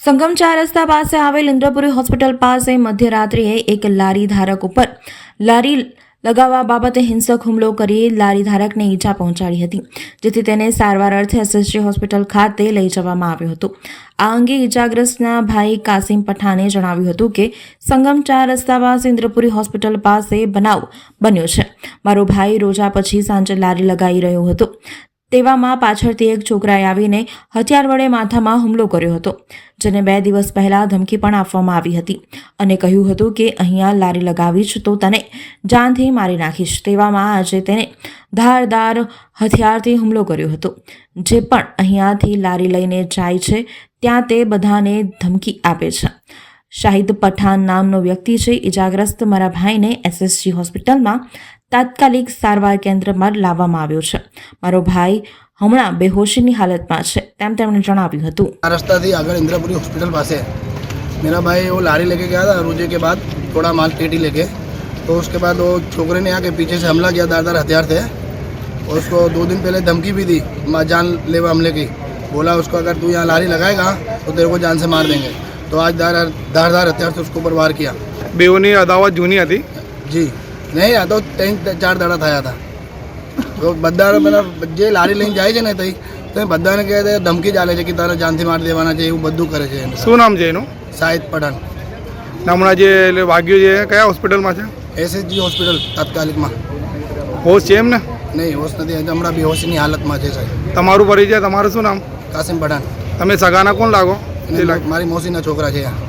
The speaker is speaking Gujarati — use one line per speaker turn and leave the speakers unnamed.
સંગમ ચાર રસ્તા પાસે આવેલ ઇન્દ્રપુરી હોસ્પિટલ પાસે મધ્યરાત્રિએ એક લારી ધારક ઉપર લારી લગાવવા બાબતે હિંસક હુમલો કરી લારી ધારકને ઈજા પહોંચાડી હતી, જેથી તેને સારવાર અર્થે એસએસજી હોસ્પિટલ ખાતે લઈ જવામાં આવ્યો હતો. આ અંગે ઈજાગ્રસ્તના ભાઈ કાસિમ પઠાણે જણાવ્યું હતું કે, સંગમ ચાર રસ્તા પાસે હોસ્પિટલ પાસે બનાવ બન્યો છે. મારો ભાઈ રોજા પછી સાંજે લારી લગાવી રહ્યો હતો. તેવામાં પાછળથી એક છોકરાએ આવીને હથિયાર વડે માથામાં હુમલો કર્યો હતો. જેને બે દિવસ પહેલાં ધમકી પણ આપવામાં આવી હતી. અને કહ્યું હતું કે અહીંયા લારી લગાવીશ તો તને જાનથી મારી નાખીશ. તેવામાં આજે તેને ધારદાર હથિયારથી હુમલો કર્યો હતો. જે પણ અહીંયાથી લારી લઈને જાય છે, ત્યાં તે બધાને ધમકી આપે છે. શાહિદ પઠાણ નામનો વ્યક્તિ છે. ઇજાગ્રસ્ત મારા ભાઈને એસએસજી હોસ્પિટલમાં તાત્કાલિક સારવાર કેન્દ્રમાં લાવવામાં આવ્યો છે મારો ભાઈ હમણાં બેહોશીની હાલતમાં છે તેમ તેમણે જણાવ્યું હતું
આ રસ્તાથી આગળ इंद्रपुरी हॉस्पिटल पास है मेरा भाई वो लारी लेके गया था रोजे के बाद थोड़ा माल पेटी लेके तो उसके बाद वो छोकरे ने आके पीछे से हमला किया दारदार हथियार थे और उसको दो दिन पहले धमकी भी दी माँ जान लेवा हमले की बोला उसको अगर तू यहाँ लारी लगाएगा तो तेरे को जान से मार देंगे तो आज दार धारदार हथियार से उसको ऊपर वार किया
બેઓની અદાવત જૂની હતી
જી નહીં આ તો ત્રણ ચાર દાડા થયા હતા. તો બધા પેલા જે લારી લઈને જાય છે ને તઈ તો બધાને કહે છે ધમકી ચાલે છે કે તારે જાનથી મારી દેવાના છે એવું બધું કરે છે
શું નામ છે એનું?
શાહિદ પઠાણ.
હમણાં જે એટલે વાગ્યું છે કયા હોસ્પિટલમાં છે?
એસએસજી હોસ્પિટલ તાત્કાલિકમાં.
હોશ છે એમ ને?
નહીં હોશ નથી હમણાં બેહોશીની હાલતમાં છે સાહેબ.
તમારું પરિચય તમારું શું નામ?
કાસિમ પઠાણ.
તમે સગાના કોણ લાગો
મારી મોસીના છોકરા છે આ.